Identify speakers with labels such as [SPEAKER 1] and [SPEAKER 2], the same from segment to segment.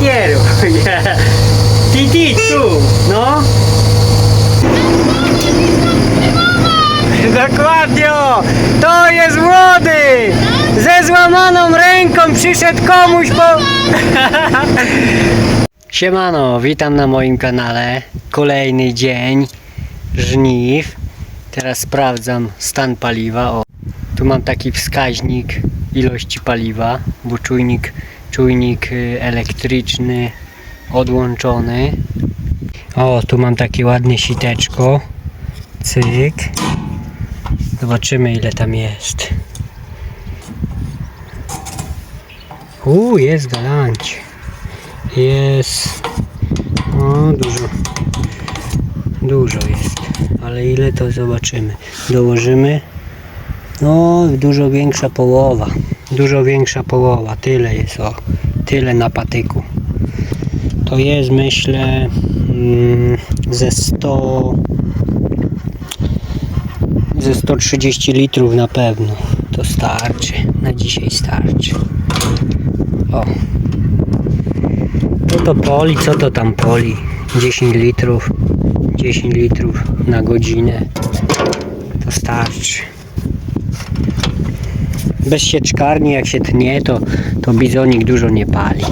[SPEAKER 1] Ty, ty, tu, no. Dokładnie, o. to jest młody! Ze złamaną ręką przyszedł komuś po... Siemano, witam na moim kanale. Kolejny dzień żniw. Teraz sprawdzam stan paliwa. O, tu mam taki wskaźnik ilości paliwa, bo czujnik, czujnik y, elektryczny odłączony. O, tu mam takie ładne siteczko. Cyk. Zobaczymy ile tam jest. U, jest galancie. Jest. O, dużo. Dużo jest. Ale ile to zobaczymy. Dołożymy. No, dużo większa połowa. Dużo większa połowa. Tyle jest, o. Tyle na patyku. To jest, myślę, mm, ze 100 ze 130 litrów na pewno. To starczy. Na dzisiaj starczy. O. Co to poli? Co to tam poli? 10 litrów. 10 litrów na godzinę. To starczy. Bez sieczkarni jak się tnie to, to bizonik dużo nie pali.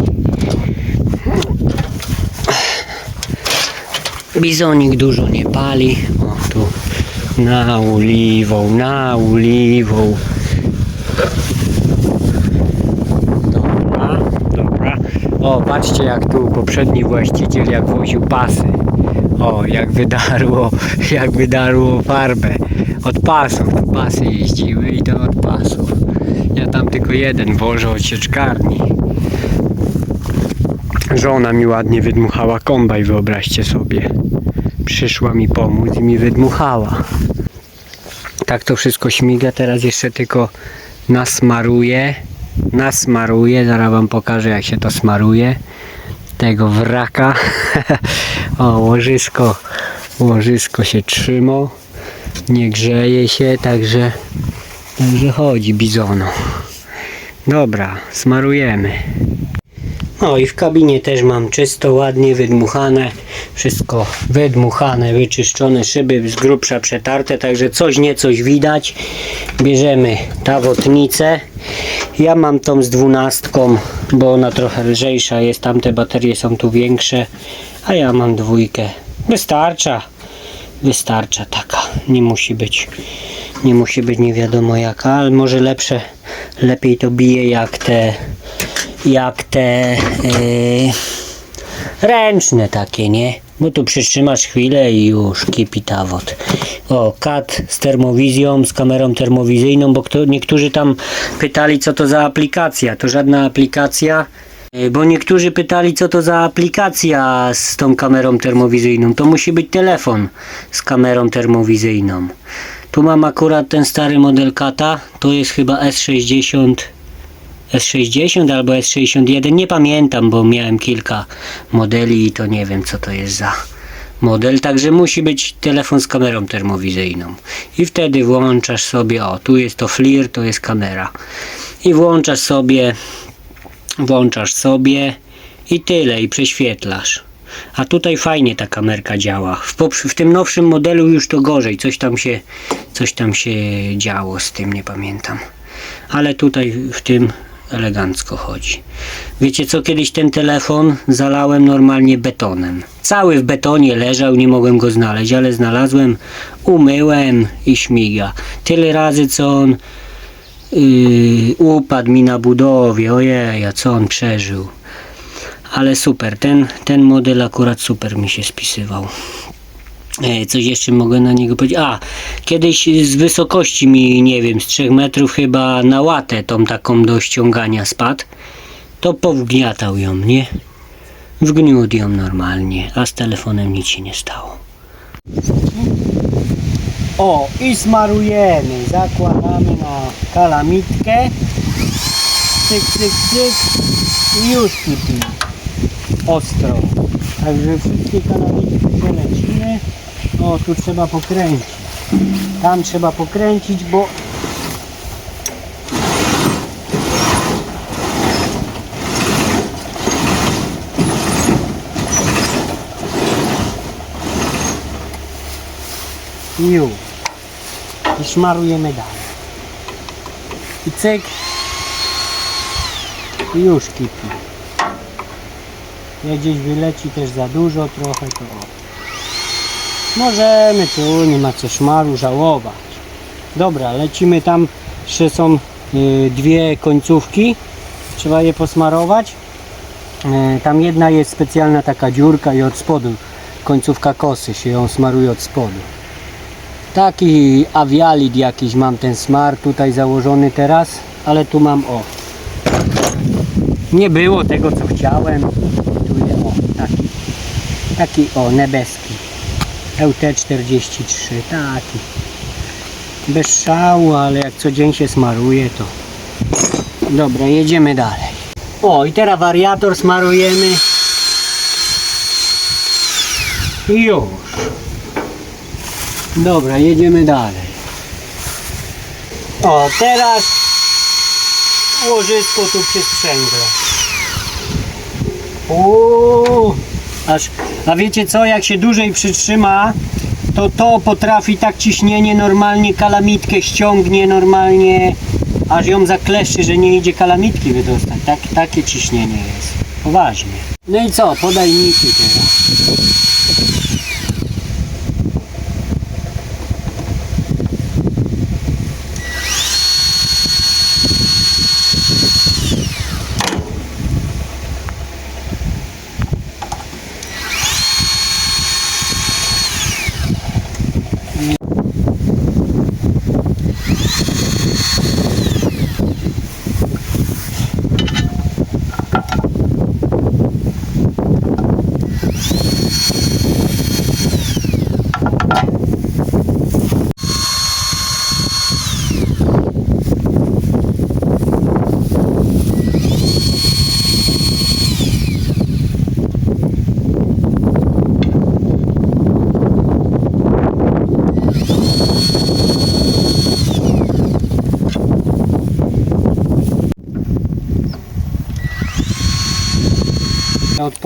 [SPEAKER 1] Bizonik dużo nie pali. O tu na uliwą, na uliwą. Dobra, dobra. O, patrzcie jak tu poprzedni właściciel jak woził pasy. O, jak wydarło, jak wydarło farbę. Od pasów, pasy jeździły i to od pasów. Ja tam tylko jeden wożę od sieczkarni. Żona mi ładnie wydmuchała kombaj, wyobraźcie sobie. Przyszła mi pomóc i mi wydmuchała. Tak to wszystko śmiga, teraz jeszcze tylko nasmaruję. Nasmaruję, zaraz wam pokażę jak się to smaruje. Tego wraka. o, łożysko, łożysko się trzymo. Nie grzeje się, także, także chodzi bizono. Dobra, smarujemy. No i w kabinie też mam czysto, ładnie wydmuchane. Wszystko wydmuchane, wyczyszczone, szyby z grubsza przetarte, także coś niecoś widać. Bierzemy tawotnicę. Ja mam tą z dwunastką, bo ona trochę lżejsza jest, tamte baterie są tu większe, a ja mam dwójkę. Wystarcza. Wystarcza taka. Nie musi być nie musi być nie wiadomo jaka, ale może lepsze, lepiej to bije jak te jak te yy, ręczne takie, nie? Bo tu przytrzymasz chwilę i już kipi ta wod. O, kat z termowizją, z kamerą termowizyjną, bo kto, niektórzy tam pytali co to za aplikacja. To żadna aplikacja, yy, bo niektórzy pytali co to za aplikacja z tą kamerą termowizyjną. To musi być telefon z kamerą termowizyjną. Tu mam akurat ten stary model kata, to jest chyba S60 S60 albo S61, nie pamiętam, bo miałem kilka modeli i to nie wiem co to jest za model, także musi być telefon z kamerą termowizyjną. I wtedy włączasz sobie, o tu jest to FLIR, to jest kamera. I włączasz sobie, włączasz sobie i tyle, i prześwietlasz. A tutaj fajnie ta kamerka działa. W, w tym nowszym modelu już to gorzej, coś tam się, coś tam się działo z tym, nie pamiętam. Ale tutaj w tym elegancko chodzi. Wiecie co, kiedyś ten telefon zalałem normalnie betonem. Cały w betonie leżał, nie mogłem go znaleźć, ale znalazłem, umyłem i śmiga. Tyle razy co on yy, upadł mi na budowie, ojej, a co on przeżył. Ale super, ten, ten model akurat super mi się spisywał. E, Coś jeszcze mogę na niego powiedzieć. A, kiedyś z wysokości mi, nie wiem, z 3 metrów chyba na łatę tą taką do ściągania spadł. To powgniatał ją, nie? Wgniótł ją normalnie, a z telefonem nic się nie stało. O, i smarujemy. Zakładamy na kalamitkę. Cyk, cyk, cyk. I już kipi ostro. Także wszystkie kanaliki przelecimy. O, no, tu trzeba pokręcić. Tam trzeba pokręcić, bo Ju. I szmarujemy dalej. I cyk. I już kipi. Jak gdzieś wyleci też za dużo trochę, to o. Możemy tu, nie ma co szmaru żałować. Dobra, lecimy tam. Jeszcze są y, dwie końcówki. Trzeba je posmarować. E, Tam jedna jest specjalna taka dziurka i od spodu końcówka kosy się ją smaruje od spodu. Taki avialit jakiś mam ten smar tutaj założony teraz, ale tu mam o. Nie było tego co chciałem. Tu jest o taki. Taki o nebeski. LT43 taki. Bez szału, ale jak co dzień się smaruje to. Dobra, jedziemy dalej. O, i teraz wariator smarujemy. I już. Dobra, jedziemy dalej. O, teraz łożysko tu przy sprzęgle. Uuu, aż, a wiecie co, jak się dłużej przytrzyma, to to potrafi tak ciśnienie normalnie kalamitkę ściągnie normalnie, aż ją zakleszczy, że nie idzie kalamitki wydostać. Tak, takie ciśnienie jest. Poważnie. No i co, podajniki teraz.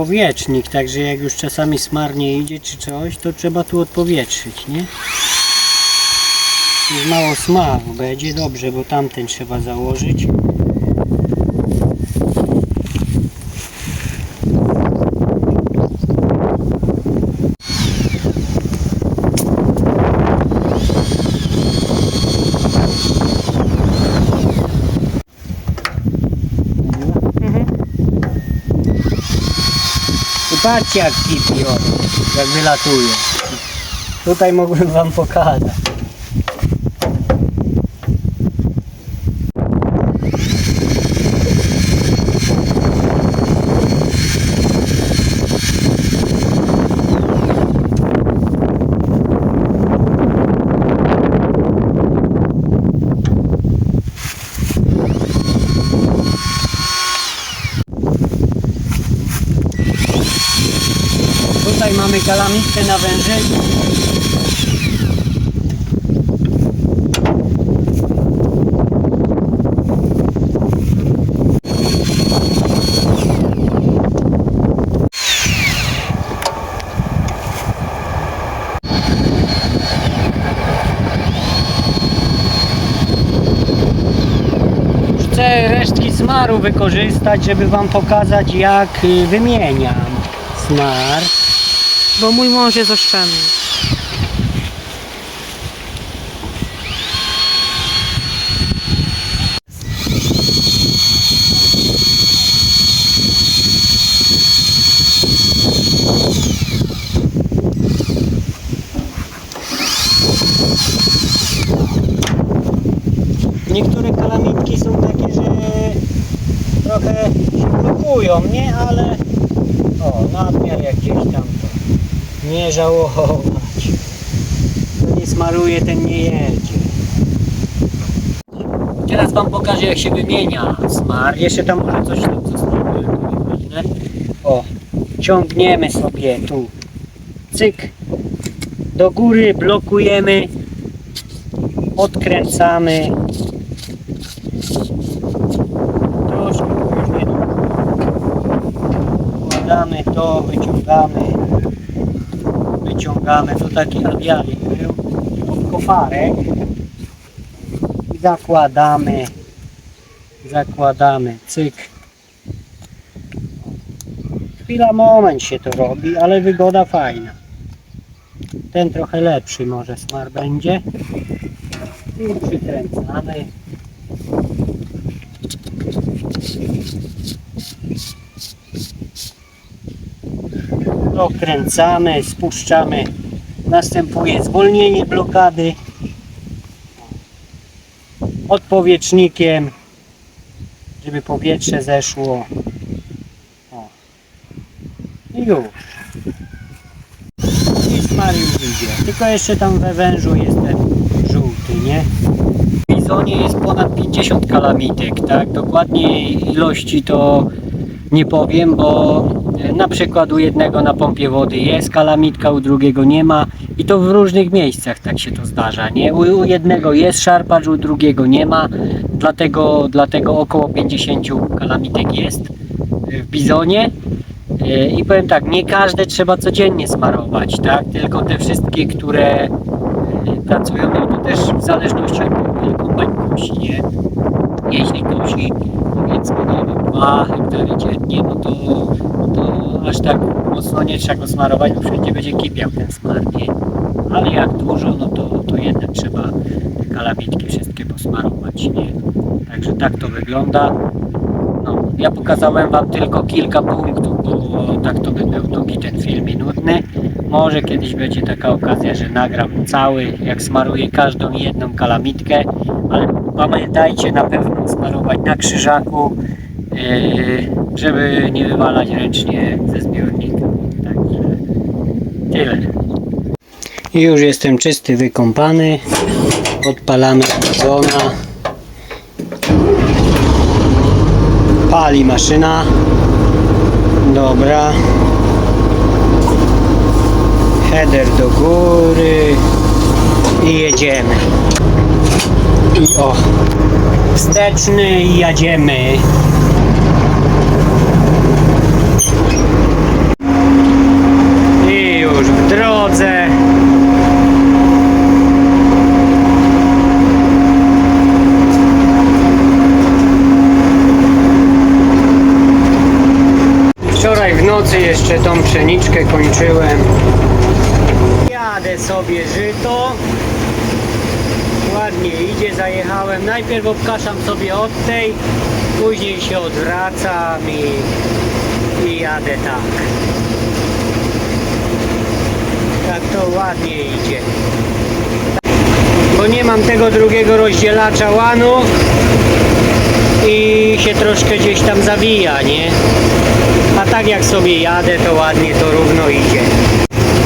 [SPEAKER 1] Odpowietrznik, także jak już czasami smar nie idzie czy coś, to trzeba tu odpowietrzyć, nie? Już mało smaru będzie, dobrze, bo tamten trzeba założyć. Patrzcie jak kipi, o, jak wylatuje. Tutaj mógłbym wam pokazać. Tutaj mamy kalamitkę na wężyku. Chcę resztki smaru wykorzystać, żeby Wam pokazać jak y, wymieniam smar.
[SPEAKER 2] Bo mój mąż jest oszczędny.
[SPEAKER 1] Niektóre kalamitki są takie, że trochę się blokują, nie? Ale o, nadmiar jak gdzieś tam to nie żałować. Kto nie smaruje, ten nie jedzie. Teraz Wam pokażę jak się wymienia smar. Jeszcze tam może coś tam zostało. O, ciągniemy sobie tu. Cyk. Do góry blokujemy. Odkręcamy. Troszkę nie Wkładamy to, wyciągamy. Wyciągamy. To taki awialik był. kofarek i zakładamy, zakładamy, cyk. Chwila, moment się to robi, ale wygoda fajna. Ten trochę lepszy może smar będzie. I przykręcamy. Dokręcamy, spuszczamy. Następuje zwolnienie blokady odpowietrznikiem, żeby powietrze zeszło. O. I już. I już idzie. Tylko jeszcze tam we wężu jest ten żółty, nie? W bizonie jest ponad 50 kalamitek, tak? Dokładniej ilości to nie powiem, bo na przykład u jednego na pompie wody jest kalamitka, u drugiego nie ma i to w różnych miejscach tak się to zdarza, nie? U, jednego jest szarpacz, u drugiego nie ma, dlatego, dlatego około 50 kalamitek jest e, w bizonie. E, I powiem tak, nie każde trzeba codziennie smarować, tak? Tylko te wszystkie, które e, pracują, no to też w zależności od tego, ile kosi, nie? Jeśli kosi, powiedzmy, nie wiem, 2 hektary dziennie, no to, to aż tak mocno nie trzeba go smarować, bo wszędzie będzie kipiał ten smar, nie? Ale jak dużo, no to, to jednak trzeba te kalamitki wszystkie posmarować, nie? Także tak to wygląda. No, ja pokazałem Wam tylko kilka punktów, bo tak to by był długi ten film i nudny. Może kiedyś będzie taka okazja, że nagram cały, jak smaruję każdą jedną kalamitkę, ale pamiętajcie na pewno smarować na krzyżaku, żeby nie wywalać ręcznie ze zbiornika. Także tyle. I już jestem czysty, wykąpany. Odpalamy wazona. Pali maszyna. Dobra. Header do góry. I jedziemy. I o. Wsteczny i jedziemy. I już w drodze. Wczoraj w nocy jeszcze tą pszeniczkę kończyłem. Jadę sobie żyto. Ładnie idzie, zajechałem. Najpierw obkaszam sobie od tej, później się odwracam i, i jadę tak. Tak to ładnie idzie. Bo nie mam tego drugiego rozdzielacza łanu i się troszkę gdzieś tam zawija, nie? A tak jak sobie jadę, to ładnie to równo idzie.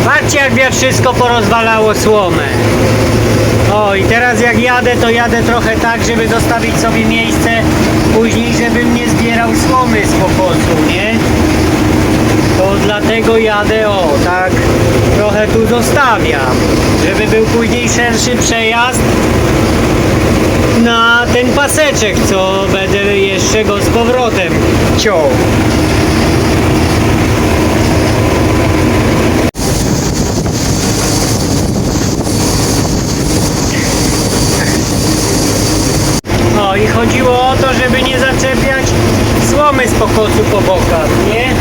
[SPEAKER 1] Patrzcie jak wiatr wszystko porozwalało słomę. O i teraz jak jadę, to jadę trochę tak, żeby zostawić sobie miejsce później, żebym nie zbierał słomy z pokosu, nie? Dlatego jadę, o tak, trochę tu zostawiam, żeby był później szerszy przejazd na ten paseczek, co będę jeszcze go z powrotem ciął. I chodziło o to, żeby nie zaczepiać słomy z pokosu po bokach, nie?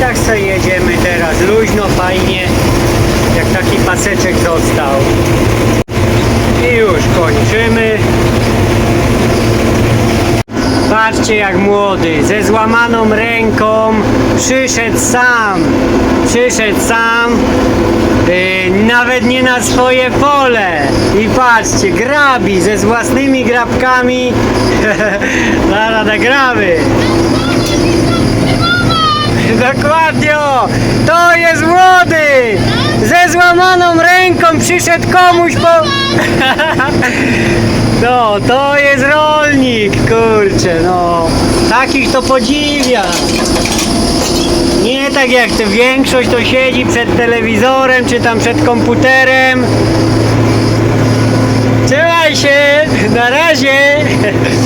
[SPEAKER 1] Tak sobie jedziemy teraz, luźno, fajnie, jak taki paseczek został. I już kończymy. Patrzcie jak młody, ze złamaną ręką przyszedł sam. Przyszedł sam, yy, nawet nie na swoje pole. I patrzcie, grabi ze własnymi grabkami. Zaraz nagramy. Dokładnie, to jest młody! Ze złamaną ręką przyszedł komuś po... No, to jest rolnik, kurczę, no. Takich to podziwia. Nie tak jak to większość to siedzi przed telewizorem, czy tam przed komputerem. Trzymaj się, na razie.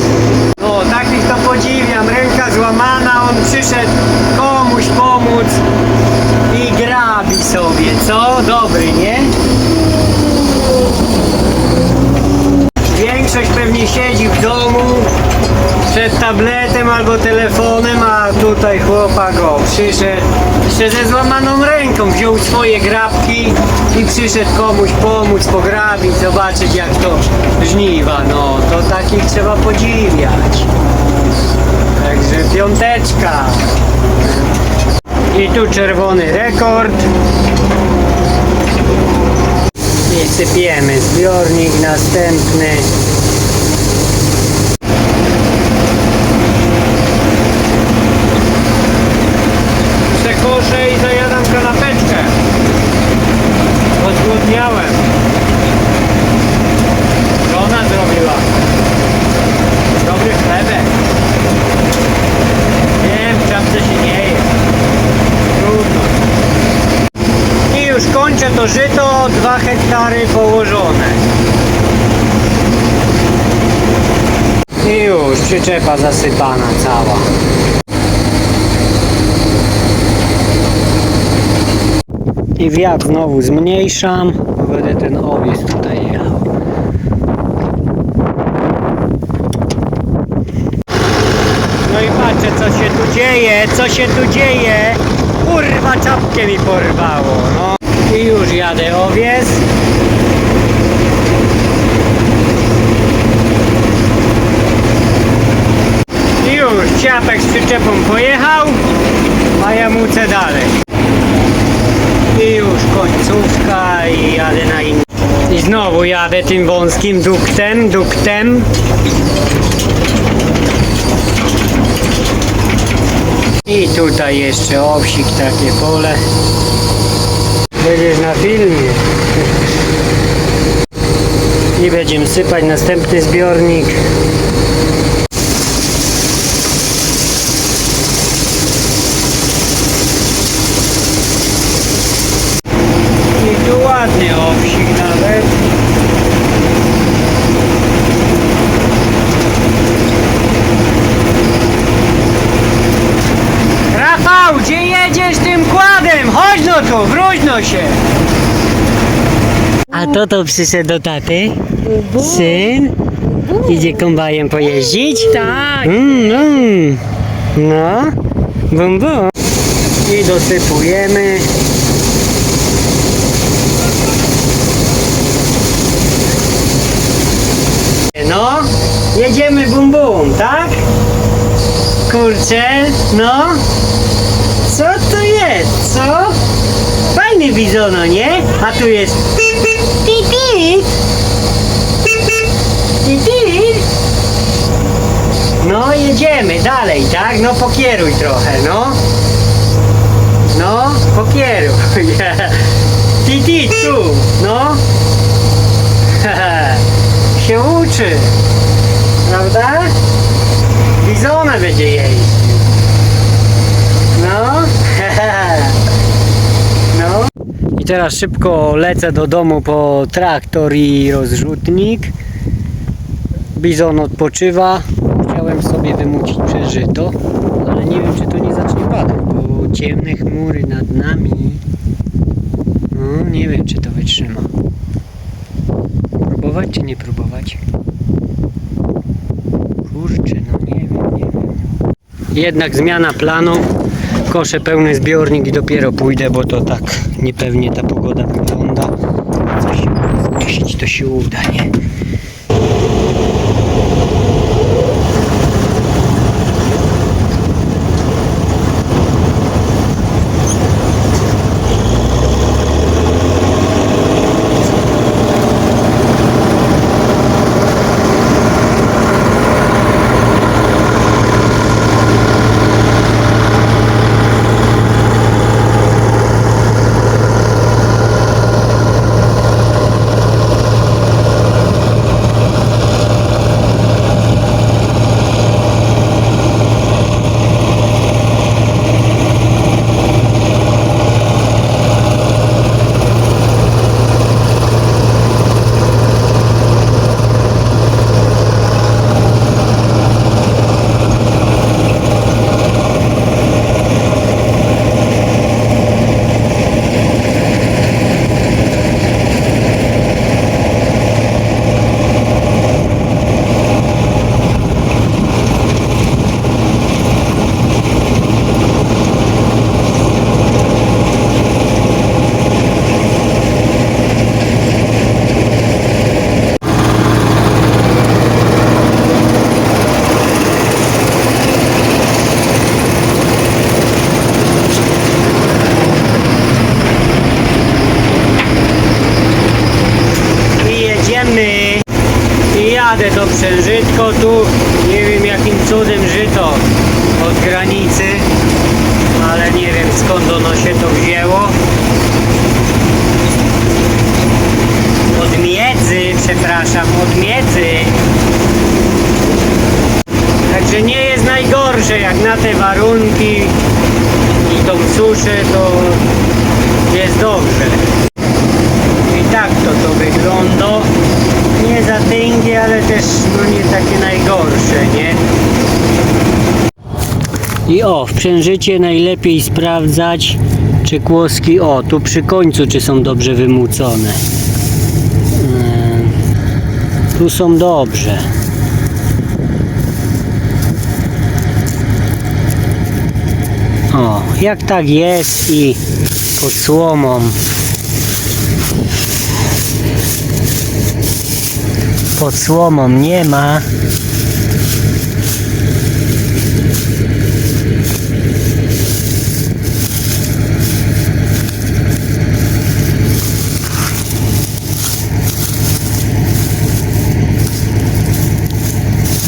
[SPEAKER 1] Takich to podziwiam, ręka złamana, on przyszedł komuś pomóc i grabi sobie, co? Dobry, nie? Większość pewnie siedzi w domu przed tabletem albo telefonem, a tutaj chłopak o, przyszedł jeszcze ze złamaną ręką, wziął swoje grabki i przyszedł komuś pomóc, pograbić, zobaczyć jak to żniwa. No, to takich trzeba podziwiać. Także piąteczka. I tu czerwony rekord. I sypiemy zbiornik następny. Przekoszę i zajadam kanapeczkę. Odgłodniałem. Żona zrobiła. Dobry chlebek. Wiem, w czapce się nie je. Trudno. I już kończę to żyto, dwa hektary położone. I już przyczepa zasypana cała. I wiatr znowu zmniejszam, bo będę ten owiec tutaj jechał. No i patrzę co się tu dzieje, co się tu dzieje. Kurwa czapkę mi porwało, no. I już jadę owiec. I już ciapek z przyczepą pojechał, a ja mucę dalej. I już końcówka i jadę na inny. I znowu jadę tym wąskim duktem, duktem. I tutaj jeszcze owsik, takie pole. Będziesz na filmie. I będziemy sypać następny zbiornik. I tu ładny owsik nawet. Rafał, gdzie jedziesz tym kładem? Chodź no tu, wróć no się. A to to przyszedł do taty? Syn? Idzie kombajem pojeździć?
[SPEAKER 2] Tak.
[SPEAKER 1] Mm, mm. No, bum bum. I dosypujemy. No, jedziemy bum bum, tak? Kurczę, no. Co to jest, co? Fajny nie? A tu jest. No, jedziemy dalej, tak? No, pokieruj trochę, no. No, pokieruj. Titit, tu, no. się uczy. Prawda? Bizona będzie jeździć. No. no. Teraz szybko lecę do domu po traktor i rozrzutnik. Bizon odpoczywa. Chciałem sobie wymucić przeżyto, ale nie wiem czy to nie zacznie padać, bo ciemne chmury nad nami. No, nie wiem czy to wytrzyma. Próbować czy nie próbować? Kurczę, no nie wiem, nie wiem. Jednak zmiana planu. Koszę pełny zbiornik i dopiero pójdę, bo to tak niepewnie ta pogoda wygląda. Coś to się uda, nie? Jadę do Przężytko, tu nie wiem jakim cudem żyto od granicy, ale nie wiem skąd ono się to wzięło. Od miedzy, przepraszam, od miedzy. Także nie jest najgorsze jak na te warunki i tą suszę to jest dobrze. I tak to to wygląda. Tęgie, ale też no nie takie najgorsze, nie? I o, w przężycie najlepiej sprawdzać, czy kłoski, o, tu przy końcu, czy są dobrze wymucone. Ym, Tu są dobrze. O, jak tak jest i pod słomą pod słomą nie ma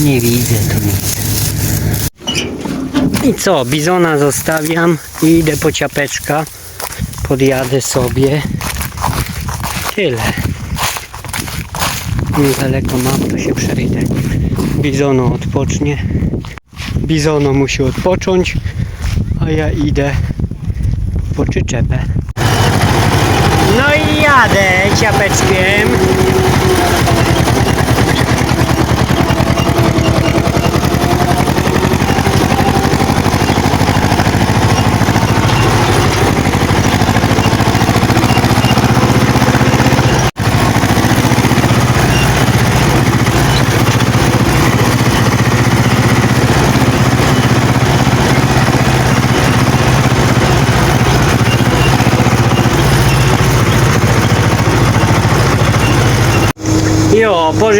[SPEAKER 1] nie widzę tu nic i co, bizona zostawiam i idę po ciapeczka. Podjadę sobie. Tyle. Niedaleko mam, to się przejdę. Bizono odpocznie. Bizono musi odpocząć, a ja idę po przyczepę. No i jadę ciapeczkiem.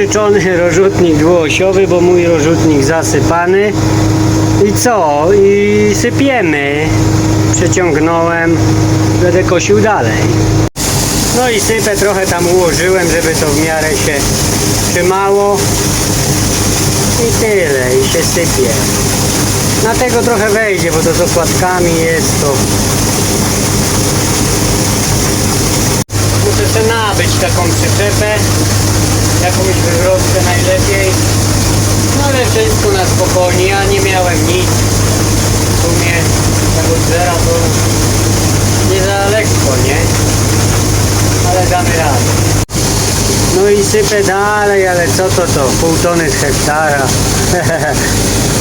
[SPEAKER 1] Pożyczony rozrzutnik dwuosiowy, bo mój rozrzutnik zasypany. I co? I sypiemy. Przeciągnąłem, będę kosił dalej. No i sypę trochę tam ułożyłem, żeby to w miarę się trzymało. I tyle, i się sypie. Na tego trochę wejdzie, bo to z opłatkami jest to. Muszę sobie nabyć taką przyczepę jakąś wywrotkę najlepiej. No ale wszystko na spokojnie, ja nie miałem nic. W sumie od zera to nie za lekko, nie? Ale damy radę. No i sypę dalej, ale co to to? Pół tony z hektara.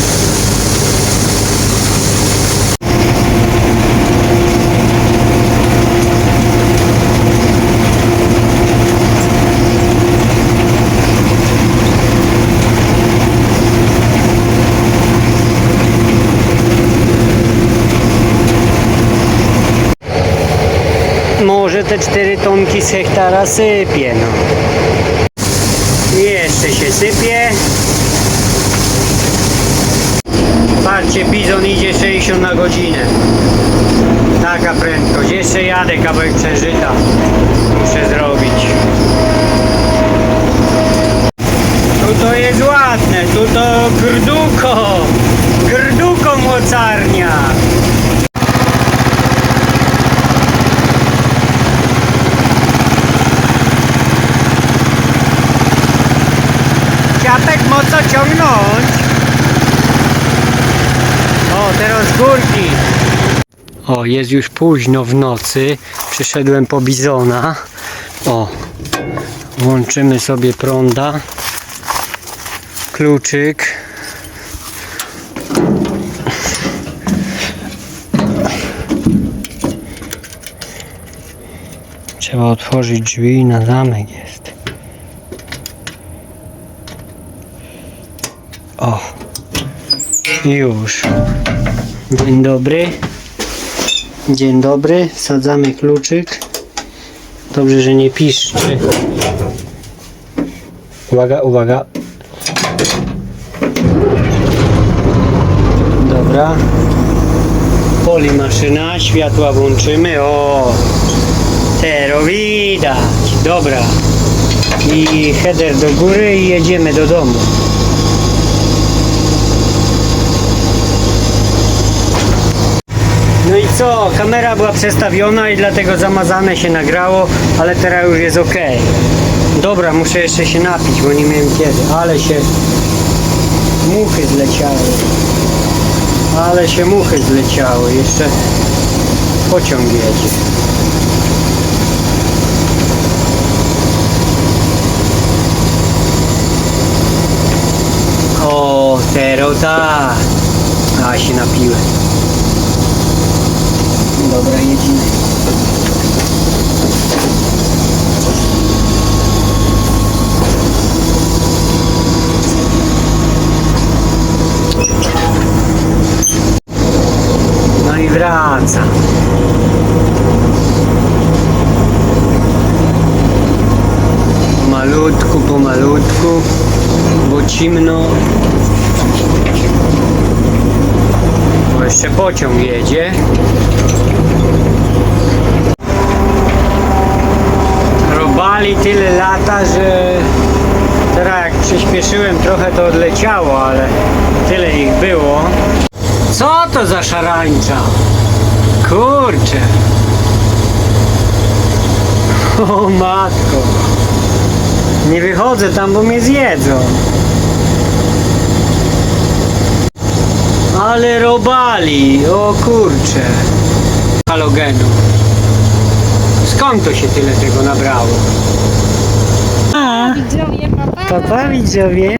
[SPEAKER 1] Może te 4 tonki z hektara sypie, no. Jeszcze się sypie. Patrzcie, bizon idzie 60 na godzinę. Taka prędkość. Jeszcze jadę kawałek przeżyta. Muszę zrobić. Tu to jest ładne, tu to grduko. Grduko mocarnia. Ciapek mocno ciągnąć. O, teraz górki. O, jest już późno w nocy. Przyszedłem po bizona. O, włączymy sobie prąda. Kluczyk. Trzeba otworzyć drzwi na zamek jest. O, już. Dzień dobry. Dzień dobry. Wsadzamy kluczyk. Dobrze, że nie piszczy. Uwaga, uwaga. Dobra. Poli maszyna, światła włączymy. O, teraz widać. Dobra. i header do góry i jedziemy do domu. No i co? Kamera była przestawiona i dlatego zamazane się nagrało, ale teraz już jest ok. Dobra, muszę jeszcze się napić, bo nie miałem kiedy, ale się muchy zleciały. Ale się muchy zleciały, jeszcze pociąg jedzie. O, teraz tak. A się napiłem. Dobra, jedziemy. No i wracam. Pomalutku, pomalutku, bo cimno. Bo jeszcze pociąg jedzie. Robali tyle lata, że teraz jak przyspieszyłem trochę to odleciało, ale tyle ich było. Co to za szarańcza? Kurczę. O matko. Nie wychodzę tam, bo mnie zjedzą. Ale robali, o kurczę. Halogenu. Skąd to się tyle tego nabrało? A,
[SPEAKER 3] Widzowie, papa.
[SPEAKER 1] papa widzowie.